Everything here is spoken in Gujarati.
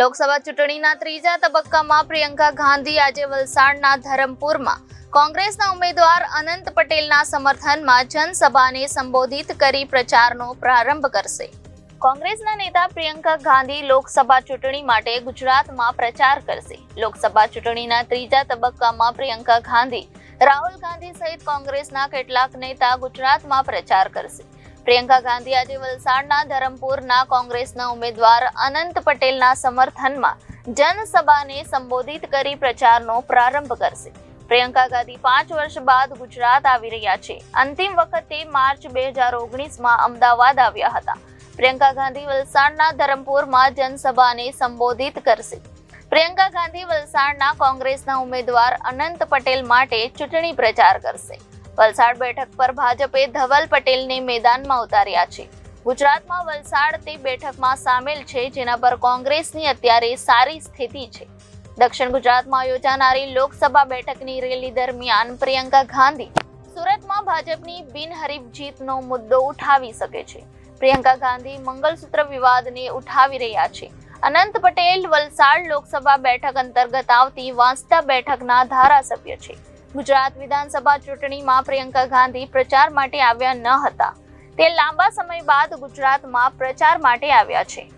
લોકસભા ચૂંટણીના ત્રીજા તબક્કામાં પ્રિયંકા ગાંધી આજે વલસાડના ધરમપુરમાં. કોંગ્રેસના ઉમેદવાર અનંત પટેલના સમર્થનમાં જનસભાને સંબોધિત કરી પ્રચારનો પ્રારંભ કરશે. કોંગ્રેસના નેતા પ્રિયંકા ગાંધી લોકસભા ચૂંટણી માટે ગુજરાતમાં પ્રચાર કરશે. લોકસભા ચૂંટણીના ત્રીજા તબક્કામાં પ્રિયંકા ગાંધી, રાહુલ ગાંધી સહિત કોંગ્રેસના કેટલાક નેતા ગુજરાતમાં પ્રચાર કરશે. પ્રિયંકા ગાંધી આજે વલસાડના ધરમપુરના કોંગ્રેસના ઉમેદવાર અનંત પટેલના સમર્થનમાં જનસભાને સંબોધિત કરી પ્રચારનો પ્રારંભ કરશે. પ્રિયંકા ગાંધી પાંચ વર્ષ બાદ ગુજરાત આવી રહ્યા છે. અંતિમ વખતે માર્ચ બે હજાર ઓગણીસમાં અમદાવાદ આવ્યા હતા. પ્રિયંકા ગાંધી વલસાડના ધરમપુરમાં જનસભાને સંબોધિત કરશે. પ્રિયંકા ગાંધી વલસાડના કોંગ્રેસના ઉમેદવાર અનંત પટેલ માટે ચૂંટણી પ્રચાર કરશે. વલસાડ બેઠક પર ભાજપે ધવલ પટેલને મેદાનમાં ઉતાર્યા છે. ગુજરાતમાં વલસાડ તે બેઠકમાં સામેલ છે, જેના પર કોંગ્રેસની અત્યારે સારી સ્થિતિ છે. દક્ષિણ ગુજરાતમાં યોજાનારી લોકસભા બેઠકની રેલી દરમિયાન પ્રિયંકા ગાંધી સુરતમાં ભાજપની બિનહરીફ જીતનો મુદ્દો ઉઠાવી શકે છે. પ્રિયંકા ગાંધી મંગલસૂત્ર વિવાદને ઉઠાવી રહ્યા છે. અનંત પટેલ વલસાડ લોકસભા બેઠક અંતર્ગત આવતી વાંસદા બેઠકના ધારાસભ્ય છે. ગુજરાત વિધાનસભા ચૂંટણીમાં પ્રિયંકા ગાંધી પ્રચાર માટે આવ્યા ન હતા. તે લાંબા સમય બાદ ગુજરાતમાં પ્રચાર માટે આવ્યા છે.